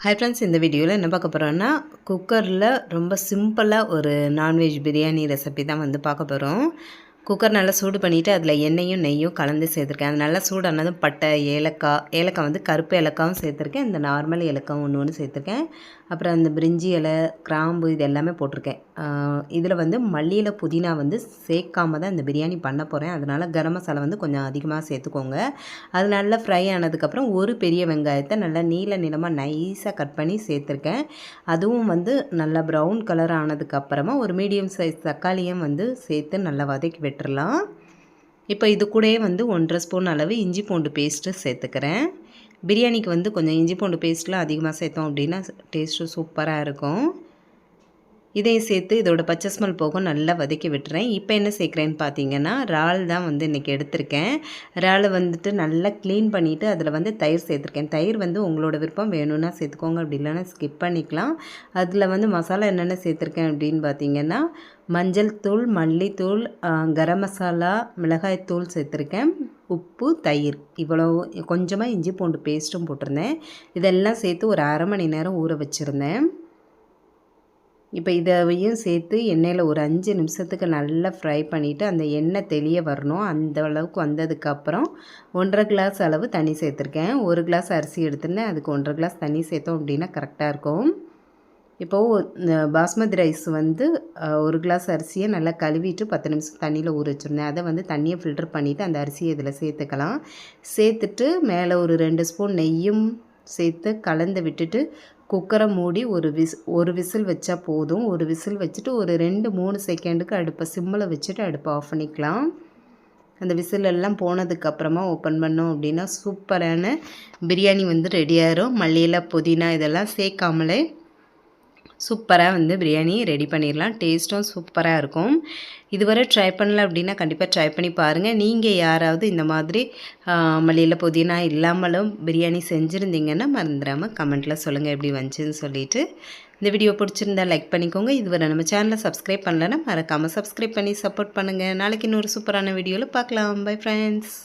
Hi friends இந்த வீடியோவில் என்ன பார்க்க போகிறோன்னா குக்கரில் ரொம்ப சிம்பிளாக ஒரு நான்வெஜ் பிரியாணி ரெசிபி தான் வந்து பார்க்க போகிறோம் குக்கர் நல்லா சூடு பண்ணிவிட்டு அதில் எண்ணெயும் நெய்யும் கலந்து சேர்த்துருக்கேன். அது நல்லா சூடானதும் பட்டை ஏலக்காய் ஏலக்காய் வந்து கருப்பு ஏலக்காவும் சேர்த்துருக்கேன். இந்த நார்மல் ஏலக்காவும் ஒன்று ஒன்று சேர்த்துருக்கேன். அப்புறம் அந்த பிரிஞ்சி இலை கிராம்பு இது எல்லாமே போட்டிருக்கேன். இதில் வந்து மல்லியில் புதினா வந்து சேர்க்காம தான் இந்த பிரியாணி பண்ண போகிறேன் அதனால் கரம் மசாலா வந்து கொஞ்சம் அதிகமாக சேர்த்துக்கோங்க. அது நல்லா ஃப்ரை ஆனதுக்கப்புறம் ஒரு பெரிய வெங்காயத்தை நல்லா நீல நிலமாக நைஸாக கட் பண்ணி சேர்த்துருக்கேன். அதுவும் வந்து நல்லா ப்ரௌன் கலர் ஆனதுக்கப்புறமா ஒரு மீடியம் சைஸ் தக்காளியும் வந்து சேர்த்து நல்லா வதக்கி விட்டு விட்டுறலாம். இப்போ இது கூடயே வந்து ஒன்றரை ஸ்பூன் அளவு இஞ்சி பூண்டு பேஸ்ட்டு சேர்த்துக்கிறேன். பிரியாணிக்கு வந்து கொஞ்சம் இஞ்சி பூண்டு பேஸ்ட்லாம் அதிகமாக சேர்த்தோம் அப்படின்னா டேஸ்ட்டு சூப்பராக இருக்கும். இதையும் சேர்த்து இதோட பச்சை ஸ்மெல் போகும் நல்லா வதக்கி விட்டுறேன். இப்போ என்ன சேர்க்குறேன்னு பார்த்தீங்கன்னா இறால் தான் வந்து இன்றைக்கி எடுத்திருக்கேன். இறாலை வந்துட்டு நல்லா க்ளீன் பண்ணிவிட்டு அதில் வந்து தயிர் சேர்த்துருக்கேன். தயிர் வந்து உங்களோட விருப்பம் வேணும்னா சேர்த்துக்கோங்க. அப்படி இல்லைன்னா ஸ்கிப் பண்ணிக்கலாம். அதில் வந்து மசாலா என்னென்ன சேர்த்துருக்கேன் அப்படின்னு பார்த்தீங்கன்னா மஞ்சள் தூள் மல்லித்தூள் கரம் மசாலா மிளகாய் தூள் சேர்த்துருக்கேன். உப்பு தயிர். இவ்வளோ கொஞ்சமாக இஞ்சி பூண்டு பேஸ்ட்டும் போட்டிருந்தேன். இதெல்லாம் சேர்த்து ஒரு அரை மணி நேரம் ஊற வச்சுருந்தேன். இப்போ இதையும் சேர்த்து எண்ணெயில் ஒரு அஞ்சு நிமிஷத்துக்கு நல்லா ஃப்ரை பண்ணிவிட்டு அந்த எண்ணெய் தெளிய வரணும். அந்த அளவுக்கு வந்ததுக்கப்புறம் ஒன்றரை கிளாஸ் அளவு தண்ணி சேர்த்துருக்கேன். ஒரு கிளாஸ் அரிசி எடுத்துருந்தேன். அதுக்கு ஒன்றரை கிளாஸ் தண்ணி சேர்த்தோம் அப்படின்னா கரெக்டாக இருக்கும். இப்போது பாஸ்மதி ரைஸ் வந்து ஒரு கிளாஸ் அரிசியை நல்லா கழுவிட்டு பத்து நிமிஷம் தண்ணியில் ஊற வச்சுருந்தேன். அதை வந்து தண்ணியை ஃபில்டர் பண்ணிவிட்டு அந்த அரிசியை இதில் சேர்த்துக்கலாம். சேர்த்துட்டு மேலே ஒரு ரெண்டு ஸ்பூன் நெய்யும் சேர்த்து கலந்து விட்டுட்டு குக்கரை மூடி ஒரு விஸ் ஒரு விசில் வச்சா போதும். ஒரு விசில் வச்சுட்டு ஒரு ரெண்டு மூணு செகண்டுக்கு அடுப்பை சிம்மில் வச்சுட்டு அடுப்பை ஆஃப் பண்ணிக்கலாம். அந்த விசில் எல்லாம் போனதுக்கப்புறமா ஓப்பன் பண்ணோம் அப்படின்னா சூப்பரான பிரியாணி வந்து ரெடி ஆயிரும். மல்லியில் புதினா இதெல்லாம் சேர்க்காமலே சூப்பராக வந்து பிரியாணி ரெடி பண்ணிடலாம் டேஸ்ட்டும் சூப்பராக இருக்கும். இதுவரை ட்ரை பண்ணல அப்படின்னா கண்டிப்பாக ட்ரை பண்ணி பாருங்கள் நீங்கள் யாராவது இந்த மாதிரி மல்லியில் புதினா இல்லாமலும் பிரியாணி செஞ்சுருந்தீங்கன்னா மறந்துடாமல் கமெண்ட்டில் சொல்லுங்கள் எப்படி வந்துச்சுன்னு சொல்லிவிட்டு இந்த வீடியோ பிடிச்சிருந்தா லைக் பண்ணிக்கோங்க. இதுவரை நம்ம சேனலை சப்ஸ்கிரைப் பண்ணலன்னா மறக்காமல் சப்ஸ்கிரைப் பண்ணி சப்போர்ட் பண்ணுங்கள் நாளைக்கு இன்னொரு சூப்பரான வீடியோவில் பார்க்கலாம். Bye friends